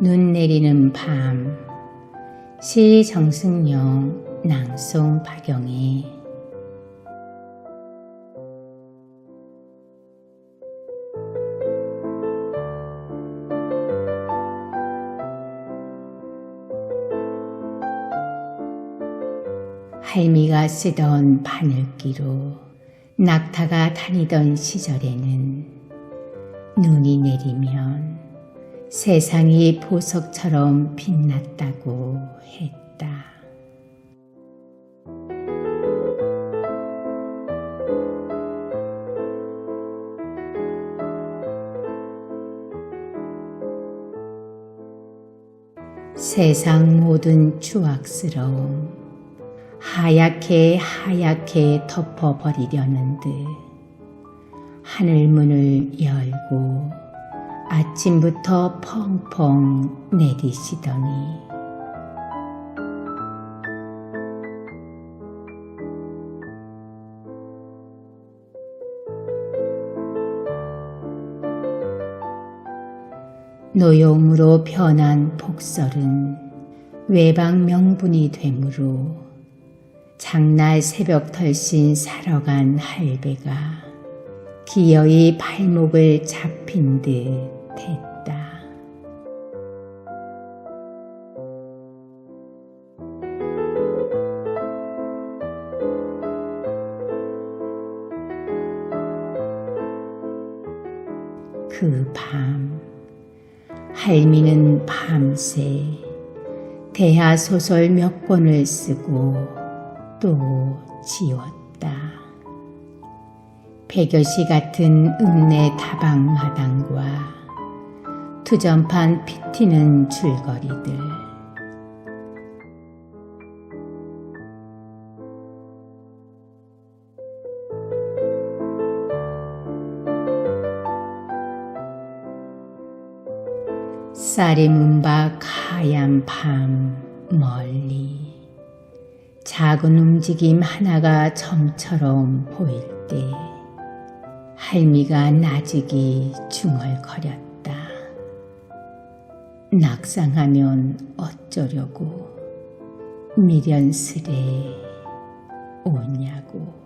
눈 내리는 밤. 시 정승용 낭송 박영희 할미가 쓰던 바늘기로 낙타가 다니던 시절에는 눈이 내리면 세상이 보석처럼 빛났다고 했다. 세상 모든 추악스러움 하얗게 하얗게 덮어버리려는 듯 하늘문을 열고 아침부터 펑펑 내리시더니. 노용으로 변한 폭설은 외박 명분이 되므로 장날 새벽 털신 사러 간 할배가 기어이 발목을 잡힌 듯 했다. 그 밤, 할미는 밤새 대하 소설 몇 권을 쓰고 또 지웠다. 백여시 같은 읍내 다방 마당과 투전판 피 튀는 줄거리들 쌀이 문박 하얀 밤 멀리 작은 움직임 하나가 점처럼 보일 때 할미가 나직이 중얼거렸다. 낙상하면 어쩌려고 미련스레 오냐고.